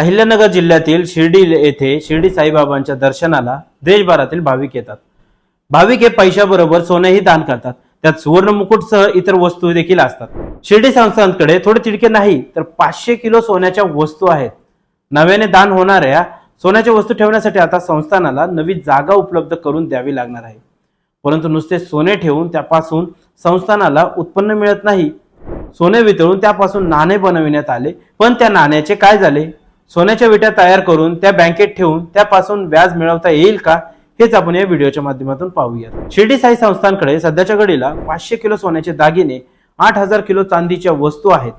अहिल्यानगर जिल्ह्यातील शिर्डी येथे शिर्डी साईबाबांच्या दर्शनाला देशभरातील भाविक येतात. भाविक हे पैशाबरोबर सोनेही दान करतात. त्यात सुवर्ण मुकुटसह इतर वस्तू देखील असतात. शिर्डी संस्थांकडे थोडे तिडके नाही तर पाचशे किलो सोन्याच्या वस्तू आहेत. नव्याने दान होणाऱ्या सोन्याच्या वस्तू ठेवण्यासाठी आता संस्थानाला नवी जागा उपलब्ध करून द्यावी लागणार आहे. परंतु नुसते सोने ठेवून त्यापासून संस्थानाला उत्पन्न मिळत नाही. सोने वितळून त्यापासून नाणे बनविण्यात आले. पण त्या नाण्याचे काय झाले? सोन्याच्या विट्या तयार करून त्या बँकेत ठेवून त्यापासून व्याज मिळवता येईल का हेच आपण या व्हिडिओच्या माध्यमातून पाहूयात. शिर्डी साई संस्थांकडे सध्याच्या घडीला पाचशे किलो सोन्याचे दागिने आठ हजार किलो चांदीच्या वस्तू आहेत.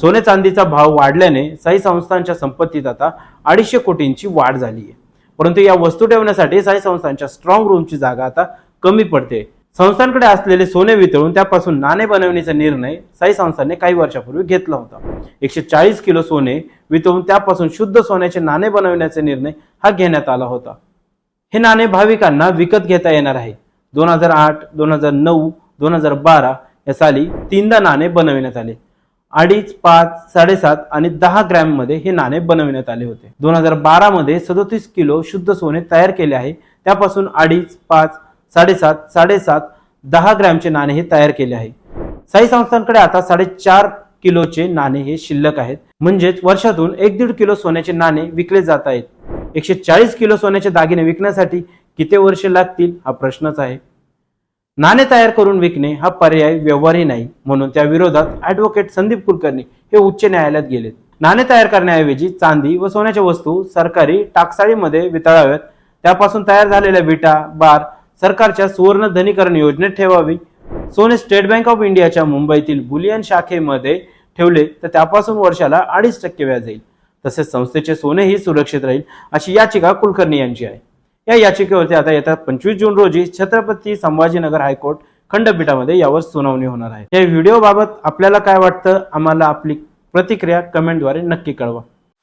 सोने चांदीचा भाव वाढल्याने साई संस्थांच्या संपत्तीत आता अडीचशे कोटींची वाढ झाली आहे परंतु या वस्तू ठेवण्यासाठी साई संस्थांच्या स्ट्रॉंग रूमची जागा आता कमी पडते. संस्थांकडे असलेले सोने वितळून त्यापासून नाणे बनवण्याचा निर्णय साई संस्थांनी काही वर्षापूर्वी घेतला होता. एकशे चाळीस किलो सोने वितळून त्यापासून शुद्ध सोन्याचे नाणे बनवण्याचा निर्णय हा घेण्यात आला होता. हे नाणे भाविकांना विकत घेता येणार आहे. दोन हजार आठ दोन हजार नऊ दोन हजार बारा या साली तीनदा नाणे बनविण्यात आले. अडीच पाच साडेसात आणि दहा ग्रॅममध्ये हे नाणे बनविण्यात आले होते. दोन हजार बारा मध्ये सदोतीस किलो शुद्ध सोने तयार केले आहे. त्यापासून अडीच पाच साडेसात साडेसात दहा ग्रॅमचे नाणे हे तयार केले आहे. साई संस्थांकडे आता साडेचार किलोचे नाणे हे शिल्लक आहेत. म्हणजेच वर्षातून एक दीड किलो सोन्याचे नाणे विकले जात आहेत. एकशे चाळीस किलो सोन्याचे दागिने विकण्यासाठी किती वर्षे लागतील हा प्रश्नच आहे. नाणे तयार करून विकणे हा पर्याय व्यवहारही नाही. म्हणून त्या विरोधात ऍडव्होकेट संदीप कुलकर्णी हे उच्च न्यायालयात गेलेत. नाणे तयार करण्याऐवजी चांदी व सोन्याच्या वस्तू सरकारी टाकसाळीमध्ये वितळाव्यात. त्यापासून तयार झालेल्या विटा बार सरकारच्या सुवर्ण धनीकरण योजनेत ठेवावी. सोने स्टेट बँक ऑफ इंडियाच्या मुंबईतील बुलियन शाखेमध्ये ठेवले तर त्यापासून वर्षाला अडीच टक्के व्याज येईल तसेच संस्थेचे सोनेही सुरक्षित राहील अशी याचिका कुलकर्णी यांची आहे. या याचिकेवरती आता येत्या पंचवीस जून रोजी छत्रपती संभाजीनगर हायकोर्ट खंडपीठामध्ये यावर सुनावणी होणार आहे. या व्हिडिओबाबत आपल्याला काय वाटतं? आम्हाला आपली प्रतिक्रिया कमेंटद्वारे नक्की कळवा.